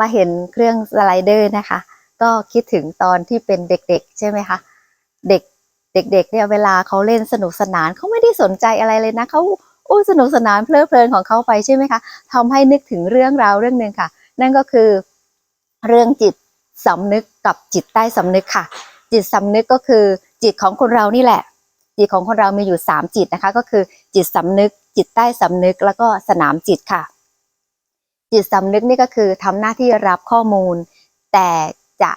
มาเห็นเครื่องสไลเดอร์นะคะ ก็คิดถึงตอนที่เป็นเด็กๆ ใช่ไหมคะ เด็กเด็กๆเนี่ยเวลาเขาเล่นสนุกสนานเขาไม่ได้สนใจอะไรเลยนะเขาอู้สนุกสนานเพลิดเพลินของเขาไปใช่ไหมคะทำให้นึกถึงเรื่องราวเรื่องหนึ่งค่ะ นั่นก็คือเรื่องจิตสำนึกกับจิตใต้สำนึกค่ะ จิตสำนึกก็คือจิตของคนเรานี่แหละ จิตของคนเรามีอยู่สามจิตนะคะ ก็คือจิตสำนึก จิตใต้สำนึกแล้วก็สนามจิตค่ะ จิตสำนึกนี่ก็คือทำหน้าที่รับข้อมูล แต่จะ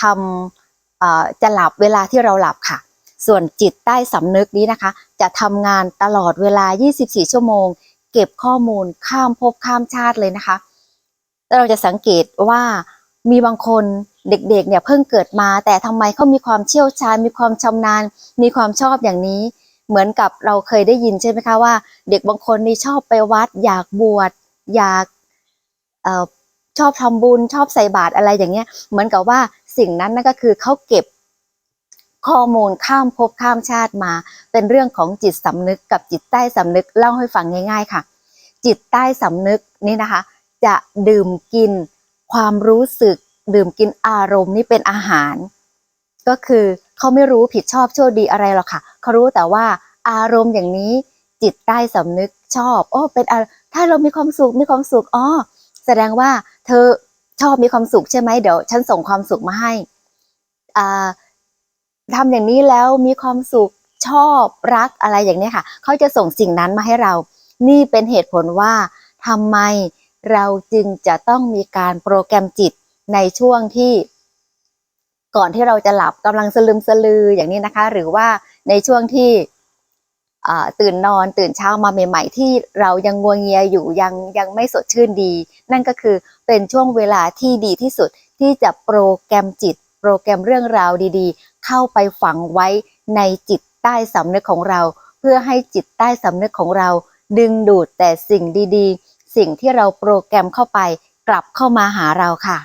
ทำจะหลับเวลาที่เราหลับค่ะ ส่วนจิตใต้สำนึกนี้นะคะ จะทำงานตลอดเวลา 24 ชั่วโมง เก็บข้อมูลข้ามภพข้ามชาติเลยนะคะเราจะสังเกตว่ามีบางคนเด็กๆเนี่ยเพิ่งเกิดมา แต่ทำไมเขามีความเชี่ยวชาญ มีความชำนาญ มีความชอบอย่างนี้ เหมือนกับเราเคยได้ยินใช่ไหมคะว่า เด็กบางคนนี่ชอบไปวัด อยากบวชอยาก ชอบทำบุญชอบใส่บาตรอะไรอย่างเงี้ย เหมือนกับว่าสิ่งนั้นนั่นก็คือเขาเก็บข้อมูลข้ามภพข้ามชาติมา เป็นเรื่องของจิตสำนึกกับจิตใต้สำนึกเล่าให้ฟังง่าย ๆ ค่ะ จิตใต้สำนึกนี่นะคะ จะดื่มกินความรู้สึก ดื่มกินอารมณ์นี่เป็นอาหาร ก็คือเขาไม่รู้ผิดชอบชั่วดีอะไรหรอกค่ะเขารู้แต่ว่าอารมณ์อย่างนี้จิตใต้สำนึกชอบโอ้เป็นถ้าเรามีความสุขมีความสุขอ๋อ แสดงว่าเธอชอบมีความสุขใช่ไหมเดี๋ยว ฉันส่งความสุขมาให้อ่าทำอย่างนี้แล้วมีความสุขชอบรักอะไรอย่างนี้ค่ะ เขาจะส่งสิ่งนั้นมาให้เรา นี่เป็นเหตุผลว่าทำไมเราจึงจะต้องมีการโปรแกรมจิตในช่วงที่ ก่อนที่เราจะหลับกำลังสลึมสลืออย่างนี้นะคะ หรือว่าในช่วงที่ ตื่นนอนตื่นเช้ามาใหม่ ๆ ที่เรายังงัวเงียอยู่ยังยังไม่สดชื่นดี นั่นก็คือเป็นช่วงเวลาที่ดีที่สุดที่จะโปรแกรมจิต โปรแกรมเรื่องราวดีๆ เข้าไปฝังไว้ในจิตใต้สำนึกของเรา เพื่อให้จิตใต้สำนึกของเรา ดึงดูดแต่สิ่งดีๆ สิ่งที่เราโปรแกรมเข้าไป กลับเข้ามาหาเราค่ะ